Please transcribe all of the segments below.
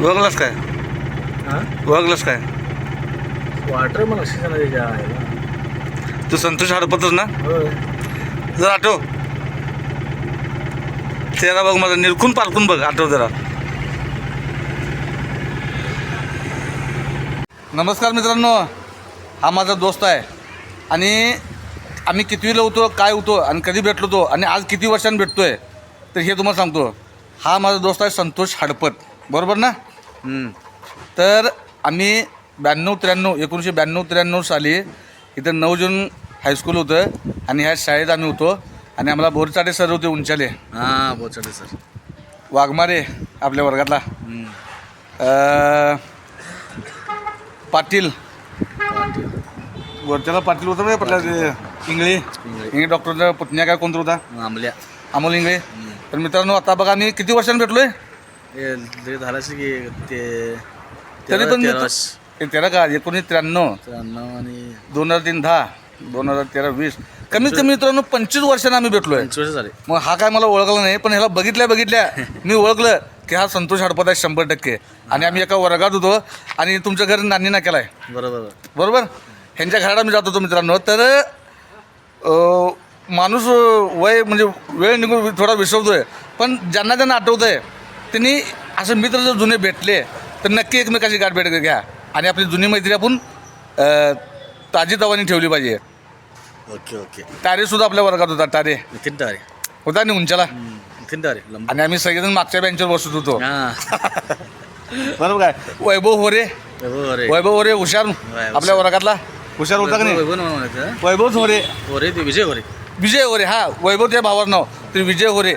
ओळखलंस काय? हां? ओळखलंस काय? वाटर त्याच्या आईला तू संतोष हडपतच ना? होय. जरा आठव. तेरा बघ माझं निरखून पारखून बघ आठव जरा. नमस्कार मित्रांनो. हा माझा दोस्त आहे. आणि आम्ही कितवीला होतो काय होतो आणि कधी भेटलो होतो आणि आज किती वर्षांनी भेटतोय तर हे तुम्हाला सांगतो. हा माझा दोस्त आहे संतोष हडपत. बरोबर ना? हम्म. तर आम्ही ब्याण्णव त्र्याण्णव एकोणीसशे ब्याण्णव त्र्याण्णव साली इथं नऊ जून हायस्कूल होतं आणि ह्या शाळेत आम्ही होतो. आणि आम्हाला बोरचाडे सर होते उंचाले. हां बोचाडे सर वाघमारे आपल्या वर्गातला. अं, पाटील. वरच्याला पाटील होतं आपल्या ते इंगळे. इंगळे. डॉक्टरचा पुतण्या काय कोणतं होता? आंबल्या. अमोल इंगळे. तर मित्रांनो आता बघा आम्ही किती वर्षांनी भेटलोय? हे ते तरी तेरा- पण का? एकोणीस त्र्याण्णव. त्र्याण्णव आणि दोन हजार तीन दहा दोन हजार तेरा वीस. कमीत कमी मित्रांनो पंचवीस वर्षांनी आम्ही भेटलोय. पंचवीस झाले. मग हा काय मला ओळखला नाही पण ह्याला बघितल्या बघितल्या मी ओळखलं की हा संतोष हडपत आहे शंभर टक्के. आणि आम्ही एका वर्गात होतो आणि तुमच्या घरी नानी ना केलाय. बरोबर बरोबर. ह्यांच्या घरात मी जात होतो मित्रांनो. तर अं, माणूस अं, वय म्हणजे वेळ निघून थोडा विसरतोय. पण ज्यांना ज्यांना आठवत आहे त्यांनी असं मित्र जर जुने भेटले तर नक्की एकमेकाची गाठ भेट घ्या. आणि आपली जुनी मैत्री आपण अं, ताजीतवानी ठेवली पाहिजे. Okay okay. तारेसुद्धा आपल्या वर्गात होता तारे. नितीन टारे होता आणि उंचाला नितीन लंब. आणि आम्ही सगळेजण मागच्या बेंचवर बसत होतो. हां. बरोबर काय? वैभव होरे. हो रे वैभव होरे हुशार. आपल्या वर्गातला. हुशार होता का नाही? वैभव नाव म्हणायचं. वैभव होरे. हो रे ते विजय हो रे विजय होरे हा. वैभव त्या भावाचं नाव. तर विजय होरे.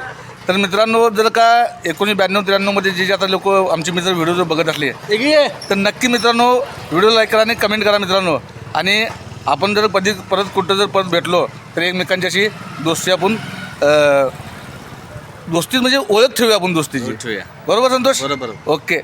तर मित्रांनो जर का एकोणीस ब्याण्णव त्र्याण्णवमध्ये जे जे आता लोक आमचे मित्र व्हिडिओ जर बघत असले तर नक्की मित्रांनो व्हिडिओ लाईक करा आणि कमेंट करा मित्रांनो. आणि आपण जर कधी परत कुठं जर परत भेटलो तर एकमेकांच्याशी दोस्ती आपण अं, दोस्तीत म्हणजे ओळख ठेवूया आपण दोस्तीची. ठेवूया. बरोबर संतोष? बरोबर. ओके.